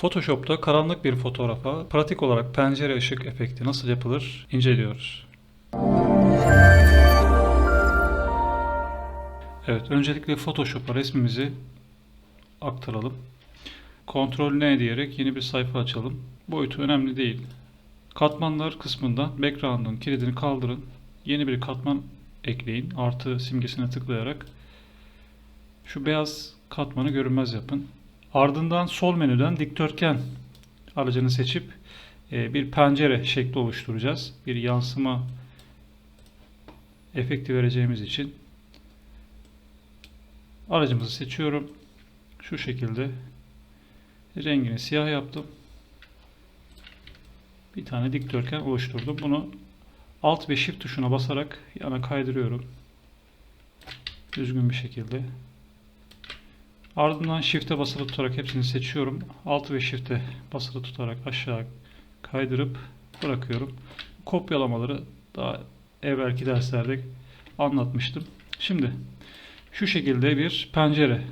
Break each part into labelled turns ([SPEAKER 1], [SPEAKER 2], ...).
[SPEAKER 1] Photoshop'ta karanlık bir fotoğrafa pratik olarak pencere ışık efekti nasıl yapılır inceliyoruz. Evet, öncelikle Photoshop'a resmimizi aktaralım. Ctrl N diyerek yeni bir sayfa açalım. Boyutu önemli değil. Katmanlar kısmından background'un kilidini kaldırın. Yeni bir katman ekleyin. Artı simgesine tıklayarak şu beyaz katmanı görünmez yapın. Ardından sol menüden dikdörtgen aracını seçip e, bir pencere şekli oluşturacağız. Bir yansıma efekti vereceğimiz için aracımızı seçiyorum. Şu şekilde rengini siyah yaptım. Bir tane dikdörtgen oluşturdum. Bunu Alt ve Shift tuşuna basarak yana kaydırıyorum. Düzgün bir şekilde. Ardından Shift'e basılı tutarak hepsini seçiyorum. Alt ve Shift'e basılı tutarak aşağı kaydırıp bırakıyorum. Kopyalamaları daha evvelki derslerde anlatmıştım. Şimdi şu şekilde bir pencere.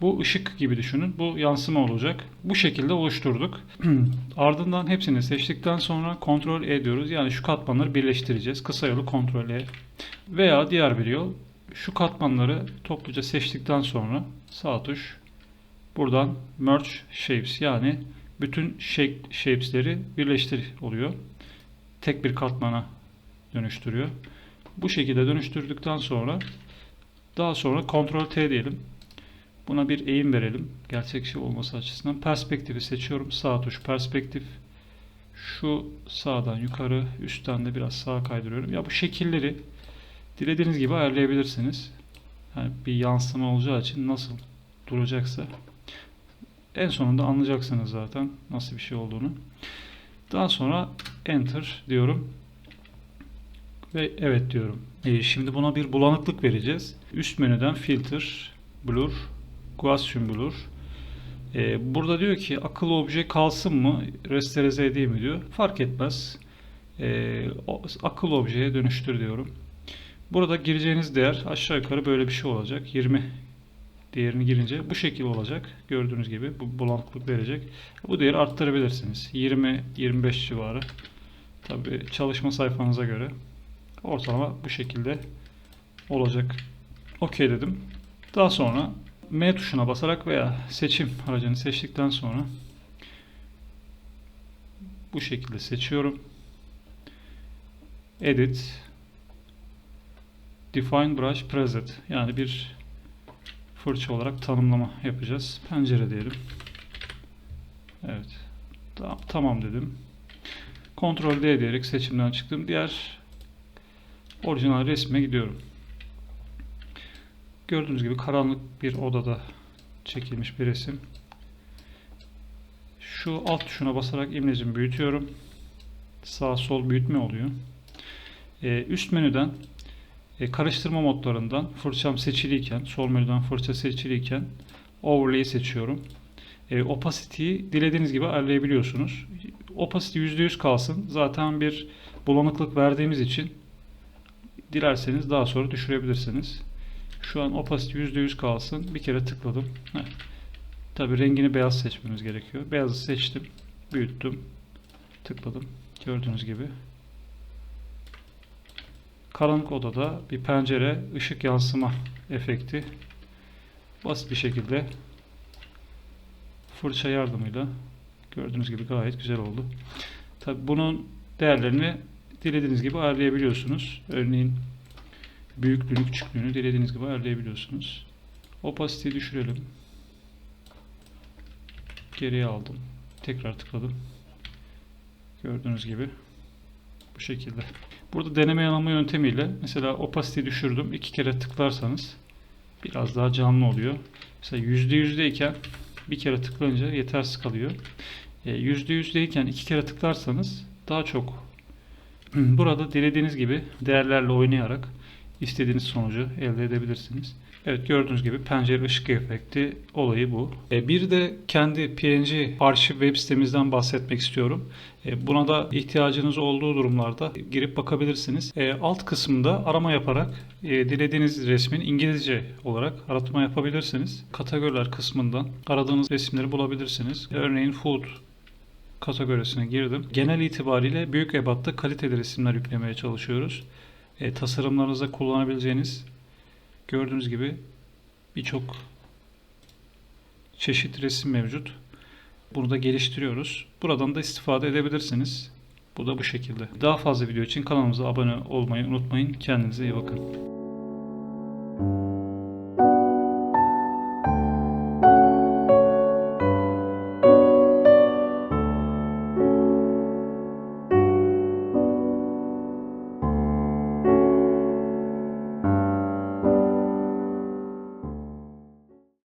[SPEAKER 1] Bu ışık gibi düşünün. Bu yansıma olacak. Bu şekilde oluşturduk. Ardından hepsini seçtikten sonra Ctrl E diyoruz. Yani şu katmanları birleştireceğiz. Kısa yolu Ctrl E. Veya diğer bir yol şu katmanları topluca seçtikten sonra sağ tuş buradan merge shapes yani bütün shape, shapes'leri birleştir oluyor. Tek bir katmana dönüştürüyor. Bu şekilde dönüştürdükten sonra daha sonra Ctrl T diyelim. Buna bir eğim verelim. Gerçekçi olması açısından. Perspektifi seçiyorum. Sağ tuş perspektif. Şu sağdan yukarı, üstten de biraz sağa kaydırıyorum. Ya bu şekilleri dilediğiniz gibi ayarlayabilirsiniz. Yani bir yansıma olacağı için nasıl duracaksa en sonunda anlayacaksınız zaten nasıl bir şey olduğunu. Daha sonra enter diyorum ve evet diyorum. E, şimdi buna bir bulanıklık vereceğiz. Üst menüden filter, blur, Gaussian blur. E, burada diyor ki akıllı obje kalsın mı, resterize edeyim mi diyor. Fark etmez. E, akıllı objeye dönüştür diyorum. Burada gireceğiniz değer aşağı yukarı böyle bir şey olacak. 20 değerini girince bu şekil olacak. Gördüğünüz gibi bu bulanıklık verecek. Bu değeri arttırabilirsiniz. 20-25 civarı. Tabi çalışma sayfanıza göre. Ortalama bu şekilde olacak. OK dedim. Daha sonra M tuşuna basarak veya seçim aracını seçtikten sonra bu şekilde seçiyorum. Edit Define Brush Preset yani bir fırça olarak tanımlama yapacağız. Pencere diyelim. Evet. Tamam, tamam dedim. Ctrl D diyerek seçimden çıktım. Diğer orijinal resme gidiyorum. Gördüğünüz gibi karanlık bir odada çekilmiş bir resim. Şu alt tuşuna basarak imlecimi büyütüyorum. Sağ sol büyütme oluyor. Ee, üst menüden e, karıştırma modlarından fırçam seçiliyken, sol menüden fırça seçiliyken overlay'i seçiyorum. E, opacity'yi dilediğiniz gibi ayarlayabiliyorsunuz. Opacity %100 kalsın. Zaten bir bulanıklık verdiğimiz için dilerseniz daha sonra düşürebilirsiniz. Şu an opacity %100 kalsın. Bir kere tıkladım. Tabi rengini beyaz seçmemiz gerekiyor. Beyazı seçtim. Büyüttüm. Tıkladım. Gördüğünüz gibi. Karanlık odada bir pencere ışık yansıma efekti. Basit bir şekilde fırça yardımıyla gördüğünüz gibi gayet güzel oldu. Tabi bunun değerlerini dilediğiniz gibi ayarlayabiliyorsunuz. Örneğin büyüklüğünü, küçüklüğünü dilediğiniz gibi ayarlayabiliyorsunuz. Opacity'yi düşürelim. Geriye aldım. Tekrar tıkladım. Gördüğünüz gibi bu şekilde. Burada deneme yanılma yöntemiyle mesela opacity düşürdüm. iki kere tıklarsanız biraz daha canlı oluyor. Mesela %100'de iken bir kere tıklayınca yetersiz kalıyor. %100'de iken iki kere tıklarsanız daha çok burada dilediğiniz gibi değerlerle oynayarak istediğiniz sonucu elde edebilirsiniz. Evet gördüğünüz gibi pencere ışık efekti olayı bu. E, bir de kendi PNG arşiv web sitemizden bahsetmek istiyorum. E, buna da ihtiyacınız olduğu durumlarda girip bakabilirsiniz. E, alt kısımda arama yaparak e, dilediğiniz resmin İngilizce olarak aratma yapabilirsiniz. Kategoriler kısmından aradığınız resimleri bulabilirsiniz. Örneğin food kategorisine girdim. Genel itibariyle büyük ebatta kaliteli resimler yüklemeye çalışıyoruz. E, tasarımlarınızda kullanabileceğiniz gördüğünüz gibi birçok çeşit resim mevcut. Bunu da geliştiriyoruz. Buradan da istifade edebilirsiniz. Bu da bu şekilde. Daha fazla video için kanalımıza abone olmayı unutmayın. Kendinize iyi bakın.